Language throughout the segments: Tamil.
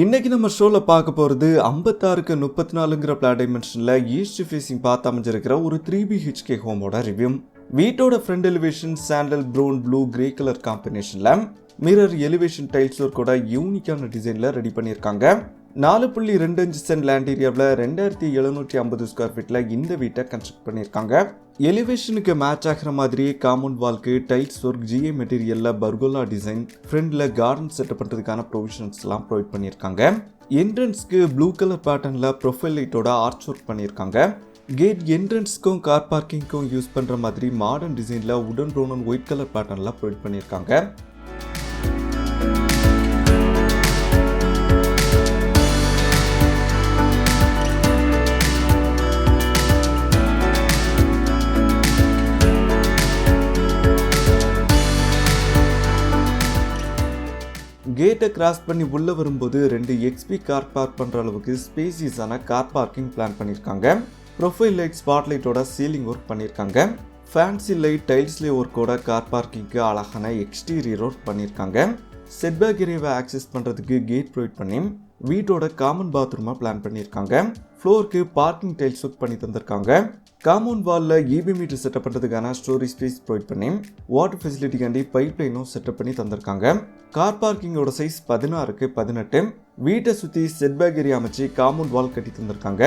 இன்னைக்கு நம்ம ஷோவில் பார்க்க போகிறது ஐம்பத்தாறுக்கு முப்பத்தி நாலுங்கிற பிளாட் டைமென்ஷனில் ஈஸ்ட் ஃபேஸிங் பார்த்து அமைஞ்சிருக்கிற ஒரு த்ரீ பிஹெச்கே ஹோமோட ரிவ்யூ வீட்டோட front elevation sandal brown blue grey colour காம்பினேஷனில் மிரர் எலிவேஷன் டைல்ஸ் கூட யூனிக்கான டிசைனில் ரெடி பண்ணியிருக்காங்க. நாலு புள்ளி ரெண்டு அஞ்சு சென்ட் லேண்ட் ஏரியாவில் ரெண்டாயிரத்தி எழுநூற்றி ஐம்பது ஸ்கொயர் ஃபீட்டில் இந்த வீட்டை கன்ஸ்ட்ரக்ட் பண்ணியிருக்காங்க. எலிவேஷனுக்கு மேட்ச் ஆகிற மாதிரி காம்பவுண்ட் வால்க்கு டைல்ஸ் ஒர்க் ஜிஏ மெட்டீரியலில் பர்கோலா டிசைன் ஃப்ரண்டில் கார்டன் செட்டப் பண்ணுறதுக்கான ப்ரொவிஷன்ஸ்லாம் ப்ரொவைட் பண்ணியிருக்காங்க. என்ட்ரன்ஸ்க்கு ப்ளூ கலர் பேட்டர்னில் ப்ரொஃபைல் லைட்டோட ஆர்ச் ஒர்க் பண்ணியிருக்காங்க. கேட் என்ட்ரன்ஸ்க்கும் கார் பார்க்கிங்க்கும் யூஸ் பண்ணுற மாதிரி மாடர்ன் டிசைனில் உடன் ப்ரௌன் அண்ட் ஒயிட் கலர் பேட்டர்னில் ப்ரொவைட் பண்ணியிருக்காங்க. கேட்டை கிராஸ் பண்ணி உள்ளே வரும்போது ரெண்டு எக்ஸ்பி கார் பார்க் பண்ணுற அளவுக்கு ஸ்பேசியஸான கார் பார்க்கிங் பிளான் பண்ணியிருக்காங்க ப்ரொஃபைல் லைட் ஸ்பாட் லைட்டோட சீலிங் ஒர்க் பண்ணியிருக்காங்க ஃபேன்சி லைட் டைல்ஸ்லே ஒர்க்கோட கார் பார்க்கிங்க்கு அழகான எக்ஸ்டீரியர் ஒர்க் பண்ணியிருக்காங்க செட்பேக் ஏரியாவை ஆக்சஸ் பண்ணுறதுக்கு கேட் ப்ரொவைட் பண்ணி வீட்டோட காமன் பாத்ரூமாக பிளான் பண்ணியிருக்காங்க ஃப்ளோருக்கு பார்க்கிங் டைல்ஸ் ஒர்க் பண்ணி தந்திருக்காங்க. காமௌண்ட் வாலில் இபி மீட்டர் செட்டப் பண்ணுறதுக்கான ஸ்டோரேஜ் ஸ்பேஸ் ப்ரொவைட் பண்ணி வாட்டர் ஃபெசிலிட்டிக்காண்டி பைப் லைனும் செட்டப் பண்ணி தந்திருக்காங்க. கார் பார்க்கிங்கோட சைஸ் பதினாறுக்கு பதினெட்டு. வீட்டை சுற்றி செட்பேக் ஏரியா அமைச்சு காமௌண்ட் வால் கட்டி தந்திருக்காங்க.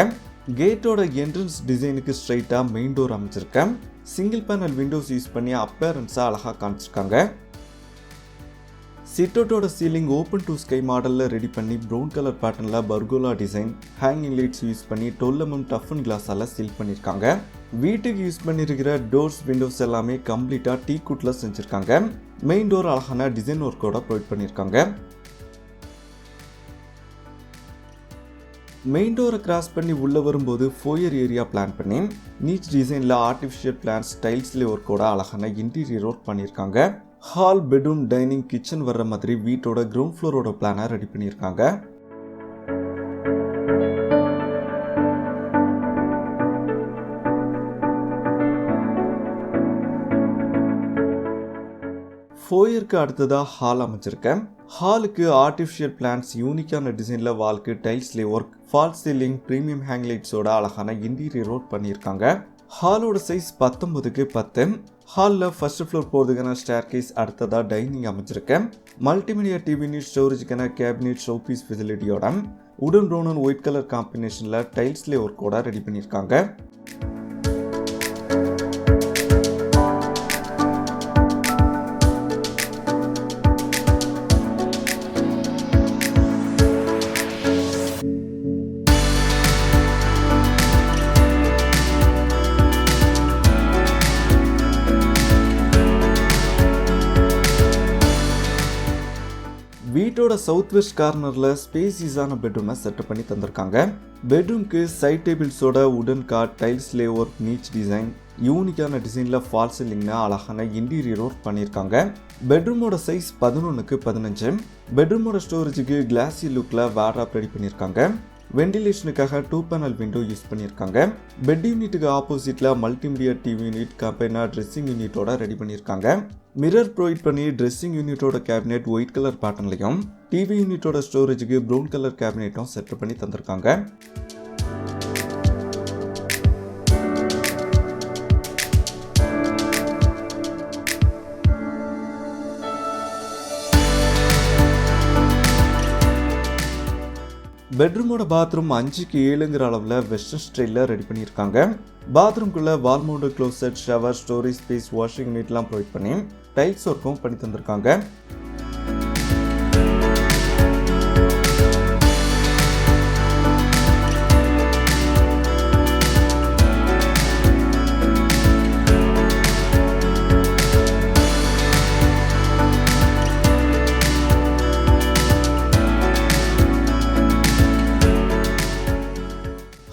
கேட்டோட என்ட்ரன்ஸ் டிசைனுக்கு ஸ்ட்ரைட்டாக மெயின் டோர் அமைச்சிருக்கேன் சிங்கிள் பேனல் விண்டோஸ் யூஸ் பண்ணி அப்பேரன்ஸாக அழகாக காமிச்சிருக்காங்க. சிட்டோட்டோட சீலிங் ஓப்பன் டூ ஸ்கை மாடலில் ரெடி பண்ணி ப்ரௌன் கலர் பேட்டர்னில் pergola design hanging lights use பண்ணி டொல்லமும் டஃபன் கிளாஸால் சீல் பண்ணியிருக்காங்க வீட்டுக்கு யூஸ் பண்ணியிருக்கிற டோர்ஸ் விண்டோஸ் எல்லாமே கம்ப்ளீட்டாக டீ குட்டில் செஞ்சுருக்காங்க. மெயின் டோர் அழகான டிசைன் ஒர்க்கோட ப்ரொவைட் பண்ணியிருக்காங்க மெயின் டோரை கிராஸ் பண்ணி உள்ளே வரும்போது ஃபோயர் ஏரியா பிளான் பண்ணி நீச் டிசைனில் ஆர்டிஃபிஷியல் பிளான்ஸ் ஸ்டைல்ஸ்லேயே ஒர்க்கோட அழகான இன்டீரியர் ஒர்க் பண்ணியிருக்காங்க ஹால் பெட்ரூம் டைனிங் கிச்சன் வர்ற மாதிரி வீட்டோட கிரவுண்ட் ஃப்ளோரோட பிளானை ரெடி பண்ணியிருக்காங்க. ஃபோயருக்கு அடுத்ததாக ஹால் அமைச்சிருக்கேன் ஹாலுக்கு ஆர்டிஃபிஷியல் பிளான்ஸ் யூனிக்கான டிசைனில் வால்க்கு டைல்ஸ்லே ஒர்க் ஃபால் சீலிங் ப்ரீமியம் ஹேங்லைட்ஸோட அழகான இன்டீரியர் ஒர்க் பண்ணியிருக்காங்க. ஹாலோட சைஸ் பத்தொன்பதுக்கு பத்து. ஹாலில் ஃபர்ஸ்ட் ஃப்ளோர் போகிறதுக்கான ஸ்டேர் கேஸ் அடுத்ததாக டைனிங் அமைச்சிருக்கேன் மல்டிமீடியா டிவி நீட் ஸ்டோரேஜுக்கான கேபினெட் ஷோபீஸ் ஃபெசிலிட்டியோட உடன் ப்ரௌன் அண்ட் ஒயிட் கலர் காம்பினேஷனில் டைல்ஸ்லே ஒர்க்கோட ரெடி பண்ணியிருக்காங்க. வீடோட சவுத் வெஸ்ட் கார்னரில் ஸ்பேசிஸான பெட்ரூமை செட்டப் பண்ணி தந்திருக்காங்க. பெட்ரூம்க்கு சைட் டேபிள்ஸோட உடன் காட் டைல்ஸ் லே ஒர்க் நீச் டிசைன் யூனிக்கான டிசைனில் ஃபால் சீலிங்னா அழகான இன்டீரியர் ஒர்க் பண்ணியிருக்காங்க பெட்ரூமோட சைஸ் பதினொன்றுக்கு பதினஞ்சு. பெட்ரூமோட ஸ்டோரேஜுக்கு கிளாஸி லுக்கில் வேர்டாப் ரெடி பண்ணியிருக்காங்க வெண்டிலேஷனுக்காக டூ பேனல் விண்டோ யூஸ் பண்ணியிருக்காங்க பெட் யூனிட்டுக்கு ஆப்போசிட்டில் மல்டிமீடியா டிவி யூனிட் கம்பெனா ட்ரெஸ்ஸிங் யூனிட்டோட ரெடி பண்ணியிருக்காங்க மிரர் ப்ரொவைட் பண்ணி ட்ரெஸ்ஸிங் யூனிட்டோட கேபினெட் ஒயிட் கலர் பேட்டர்ன்லையும் டிவி யூனிட்டோட ஸ்டோரேஜுக்கு ப்ரௌன் கலர் கேபினெட்டும் செட் பண்ணி தந்திருக்காங்க. பெட்ரூமோட பாத்ரூம் அஞ்சுக்கு ஏழுங்கிற அளவில் வெஸ்டர்ன் ஸ்டைலில் ரெடி பண்ணியிருக்காங்க. பாத்ரூம்குள்ளே wall mount closet shower storage space washing யூனிட்லாம் provide பண்ணி டைல்ஸ் ஒர்க்கும் பண்ணி தந்திருக்காங்க.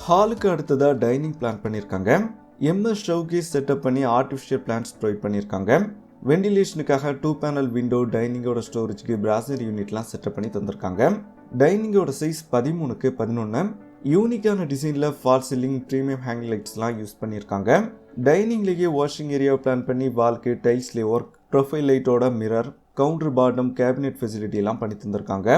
ஹாலுக்கு அடுத்ததாக டைனிங் பிளான் பண்ணியிருக்காங்க எம்எஸ் ஷவுகேஸ் செட்டப் பண்ணி ஆர்டிஃபிஷியல் பிளான்ஸ் ப்ரொவைட் பண்ணியிருக்காங்க வெண்டிலேஷனுக்காக டூ பேனல் விண்டோ டைனிங்கோட ஸ்டோரேஜ்க்கு பிராசர் யூனிட்லாம் செட்டப் பண்ணி தந்திருக்காங்க. டைனிங்கோட சைஸ் பதிமூணுக்கு பதினொன்று யூனிக்கான டிசைனில் ஃபால் சீலிங் ப்ரீமியம் ஹேங் லைட்ஸ்லாம் யூஸ் பண்ணியிருக்காங்க டைனிங்லேயே வாஷிங் ஏரியா பிளான் பண்ணி வால்க்கு டைல்ஸ்லேயே ஒர்க் ப்ரொஃபைல் லைட்டோட மிரர் கவுண்டர் பாட்டம் கேபினெட் ஃபெசிலிட்டிலாம் பண்ணி தந்திருக்காங்க.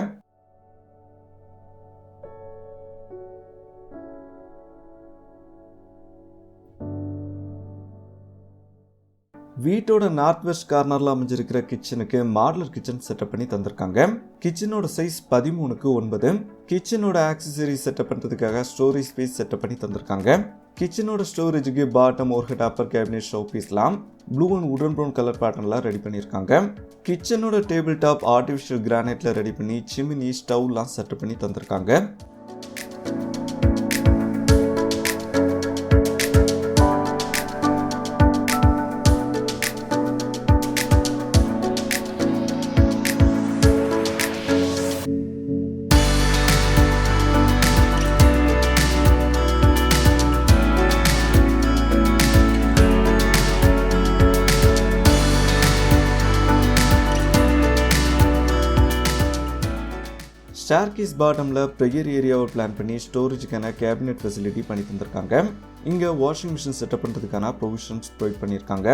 வீட்டோட நார்த் வெஸ்ட் கார்னரில் அமைஞ்சிருக்கிற கிச்சனுக்கு மாடலர் கிச்சன் செட்டப் பண்ணி தந்திருக்காங்க. கிச்சனோட சைஸ் பதிமூணுக்கு ஒன்பது. கிச்சனோட ஆக்சசரி செட்டப் பண்ணுறதுக்காக ஸ்டோரேஜ் ஸ்பேஸ் செட்டப் பண்ணி தந்திருக்காங்க. கிச்சனோட ஸ்டோரேஜுக்கு பாட்டம் ஒரு அப்பர் கேபினெட் ஷோ பீஸ்லாம் ப்ளூ அண்ட் உடன் ப்ரௌன் கலர் பேட்டர்ன்லாம் ரெடி பண்ணியிருக்காங்க. கிச்சனோட டேபிள் டாப் ஆர்டிஃபிஷியல் கிரானைட்டில் ரெடி பண்ணி சிமினி ஸ்டவ்லாம் செட்டப் பண்ணி தந்திருக்காங்க. ஸ்டார்கேஸ் பாட்டமில் ப்ரெயர் ஏரியாவை பிளான் பண்ணி ஸ்டோரேஜுக்கான கேபினெட் ஃபெசிலிட்டி பண்ணி தந்திருக்காங்க. இங்கே வாஷிங் மிஷின் செட்டப் பண்ணுறதுக்கான ப்ரொவிஷன்ஸ் ப்ரொவைட் பண்ணியிருக்காங்க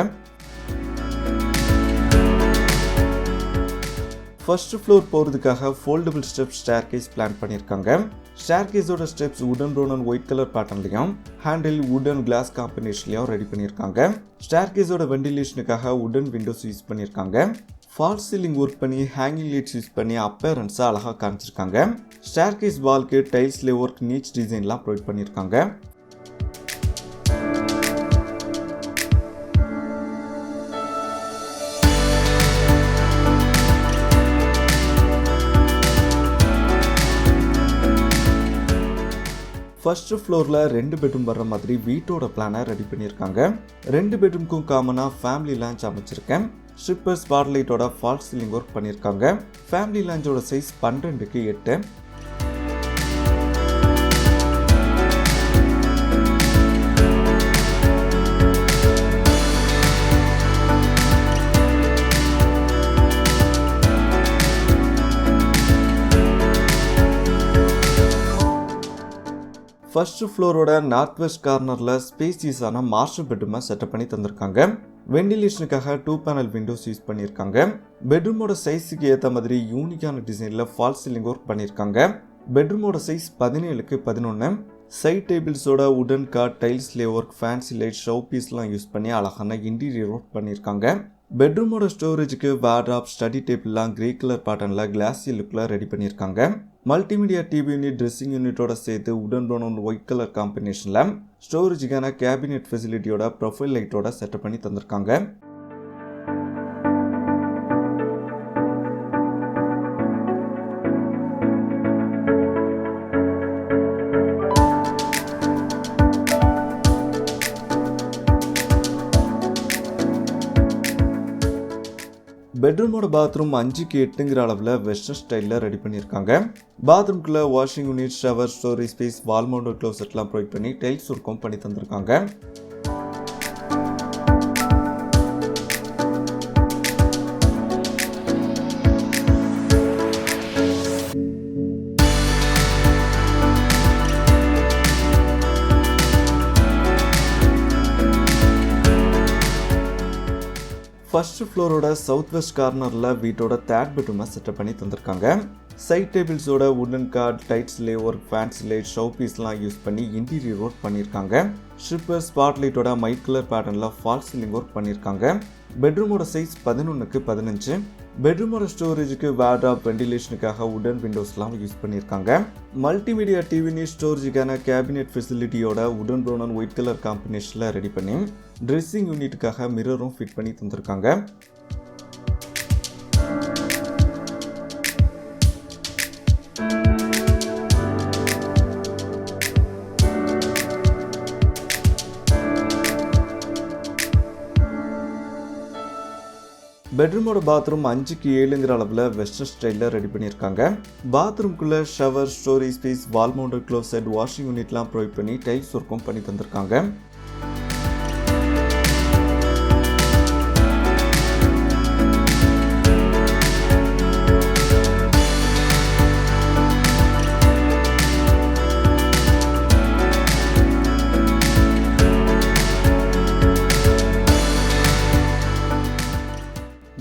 ஃபர்ஸ்ட் ஃப்ளோர் போகிறதுக்காக ஃபோல்டபுள் ஸ்டெப் ஸ்டேர்கேஸ் பிளான் பண்ணியிருக்காங்க ஸ்டேர்கேஸோட ஸ்டெப்ஸ் உடன் ப்ரௌன் அண்ட் ஒயிட் கலர் பேட்டர்ன்லையும் ஹேண்டில் உடன் கிளாஸ் காம்பினேஷன்லையும் ரெடி பண்ணியிருக்காங்க ஸ்டேர்கேஸோட வெண்டிலேஷனுக்காக உடன் விண்டோஸ் யூஸ் பண்ணியிருக்காங்க ஃபால் சீலிங் ஒர்க் பண்ணி ஹேங்கிங் லைட்ஸ் யூஸ் பண்ணி அப்பேரன்ஸாக அழகாக காமிச்சிருக்காங்க. ஸ்டேர்கேஸ் வால்க்கு டைல்ஸ்ல ஒர்க் நீச் டிசைன்லாம் ப்ரொவைட் பண்ணியிருக்காங்க ஃபர்ஸ்ட் ஃப்ளோரில் ரெண்டு பெட்ரூம் வர்ற மாதிரி வீட்டோட பிளானை ரெடி பண்ணியிருக்காங்க. ரெண்டு பெட்ரூம்க்கும் காமனாக ஃபேமிலி லான்ச் அமைச்சிருக்கேன். ஸ்ட்ரிப்பர் பார்லைட்டோட ஃபால்ஸ் சீலிங் ஒர்க் பண்ணியிருக்காங்க. ஃபேமிலி லான்ச்சோட சைஸ் பன்னெண்டுக்கு எட்டு. ஃபர்ஸ்ட் ஃப்ளோரோட நார்த் வெஸ்ட் கார்னரில் ஸ்பேசியஸான மாஸ்டர் பெட்ரூமை செட்டப் பண்ணி தந்திருக்காங்க. வெண்டிலேஷனுக்காக டூ பேனல் விண்டோஸ் யூஸ் பண்ணியிருக்காங்க பெட்ரூமோட சைஸுக்கு ஏற்ற மாதிரி யூனிக்கான டிசைனில் ஃபால் சீலிங் ஒர்க் பண்ணியிருக்காங்க பெட்ரூமோட சைஸ் பதினேழுக்கு பதினொன்று சைட் டேபிள்ஸோட உடன் கார்ட் டைல்ஸ் லே ஒர்க் ஃபேன்சி லைட் ஷோ பீஸ்லாம் யூஸ் பண்ணி அழகான இன்டீரியர் ஒர்க் பண்ணியிருக்காங்க பெட்ரூமோட ஸ்டோரேஜுக்கு வேர்டாப் ஸ்டடி டேபிள்லாம் கிரே கலர் பேட்டர்னில் கிளாஸி லுக்கில் ரெடி பண்ணியிருக்காங்க. மல்டிமீடியா டிவி யூனிட் ட்ரெஸ்ஸிங் யூனிட்டோட சேர்த்து உடன் ப்ரௌன் ஒயிட் கலர் காம்பினேஷனில் ஸ்டோரேஜுக்கான கேபினெட் ஃபெசிலிட்டியோட ப்ரொஃபைல் லைட்டோட செட்டப் பண்ணி தந்திருக்காங்க. பெட்ரூமோட பாத்ரூம் அஞ்சுக்கு எட்டுங்கிற அளவில் வெஸ்டர்ன் ஸ்டைலில் ரெடி பண்ணியிருக்காங்க. பாத்ரூம்குள்ளே washing unit shower storage space wall mounter க்ளோசெட்லாம் provide பண்ணி டைல்ஸ் ஒர்க்கும் பண்ணி தந்திருக்காங்க. ஃபர்ஸ்ட் ஃப்ளோரோட சவுத் வெஸ்ட் கார்னரில் வீட்டோட தேர்ட் பெட்ரூமை செட்டப் பண்ணி தந்திருக்காங்க. சைட் டேபிள்ஸோட உடன் கார்ட் டைட்ஸ்லே ஒர்க் ஃபேன்ஸ்லே லைட் ஷோ பீஸ்லாம் யூஸ் பண்ணி இன்டீரியர் ஒர்க் பண்ணியிருக்காங்க ஷிப்பர் ஸ்பாட்லைட்டோட மைட் கலர் பேட்டர்னில் ஃபால்ஸ் சீலிங் ஒர்க் பண்ணியிருக்காங்க பெட்ரூமோட சைஸ் பதினொன்றுக்கு பதினஞ்சு. பெட்ரூமோட ஸ்டோரேஜுக்கு வேர்டாப் வெண்டிலேஷனுக்காக உடன் விண்டோஸ்லாம் யூஸ் பண்ணியிருக்காங்க. மல்டிமீடியா டிவி ஸ்டோரேஜுக்கான கேபினெட் ஃபெசிலிட்டியோட உடன் ப்ரௌன் அண்ட் ஒயிட் கலர் காம்பினேஷனில் ரெடி பண்ணி ட்ரெஸ்ஸிங் யூனிட்டுக்காக மிரரும் ஃபிட் பண்ணி தந்திருக்காங்க. பெட்ரூமோட பாத்ரூம் அஞ்சுக்கு ஏழுங்கிற அளவில் வெஸ்டர்ன் ஸ்டைலில் ரெடி பண்ணியிருக்காங்க. பாத்ரூம்குள்ளே shower storage space wall mounter closet washing யூனிட்லாம் provide பண்ணி டைல்ஸ் ஒர்க்கும் பண்ணி தந்திருக்காங்க.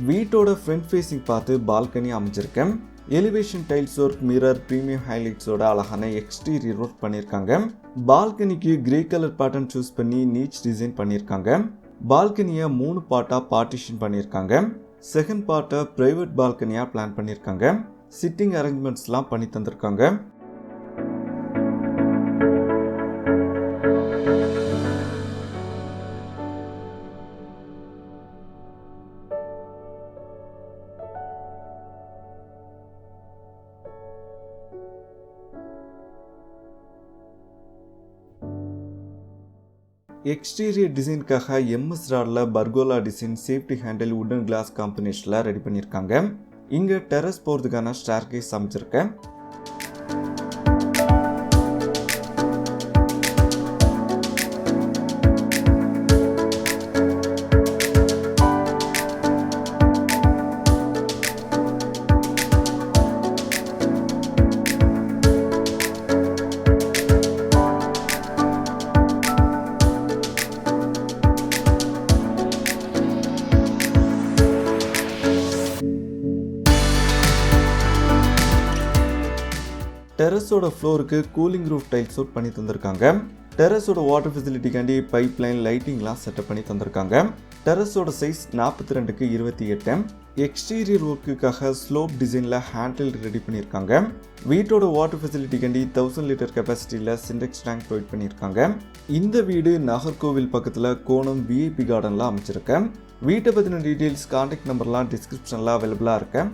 வீட்டோட ஃப்ரண்ட் ஃபேஸிங் பார்த்து balcony அமைஞ்சிருக்கேன். Elevation tiles work mirror premium ஹைலைட்ஸோட அழகான எக்ஸ்டீரியர் ஒர்க் பண்ணியிருக்காங்க. பால்கனிக்கு கிரே கலர் பேட்டர்ன் சூஸ் பண்ணி நீச் டிசைன் பண்ணியிருக்காங்க. பால்கனியை மூணு பார்ட்டாக பார்ட்டிஷன் பண்ணியிருக்காங்க. செகண்ட் பார்ட்டை ப்ரைவேட் பால்கனியாக பிளான் பண்ணியிருக்காங்க. சிட்டிங் அரேஞ்ச்மெண்ட்ஸ்லாம் பண்ணி தந்திருக்காங்க. எக்ஸ்டீரியர் டிசைனுக்காக எம்எஸ் ராடில் பர்கோலா டிசைன் சேஃப்டி ஹேண்டில் உடன் கிளாஸ் காம்பினேஷனில் ரெடி பண்ணியிருக்காங்க. இங்கே டெரஸ் போகிறதுக்கான ஸ்டார் கேஸ் அமைச்சிருக்கேன். டெரஸோட ஃப்ளோருக்கு கூலிங் ரூஃப் டைல்ஸ் சூட் பண்ணி தந்திருக்காங்க. டெரஸோட வாட்டர் ஃபெசிலிட்டிக்காண்டி பைப் லைன் லைட்டிங்லாம் செட்டப் பண்ணி தந்திருக்காங்க. டெரஸோட சைஸ் நாற்பத்தி ரெண்டுக்கு இருபத்தி எட்டு. எக்ஸ்டீரியர் ஒர்க்குக்காக ஸ்லோப் டிசைனில் ஹேண்டில் ரெடி பண்ணியிருக்காங்க வீட்டோட வாட்டர் ஃபெசிலிட்டிக்காண்டி தௌசண்ட் லிட்டர் கெப்பாசிட்டியில் சிண்டெக்ஸ் டேங்க் ப்ரொவைட் பண்ணியிருக்காங்க இந்த வீடு நாகர்கோவில் பக்கத்தில் கோணம் விஐபி கார்டனில் அமைச்சிருக்கேன் வீட்டை பற்றின டீட்டெயில்ஸ் கான்டாக்ட் நம்பர்லாம் டிஸ்கிரிப்ஷனில் அவைலபிளாக இருக்கேன்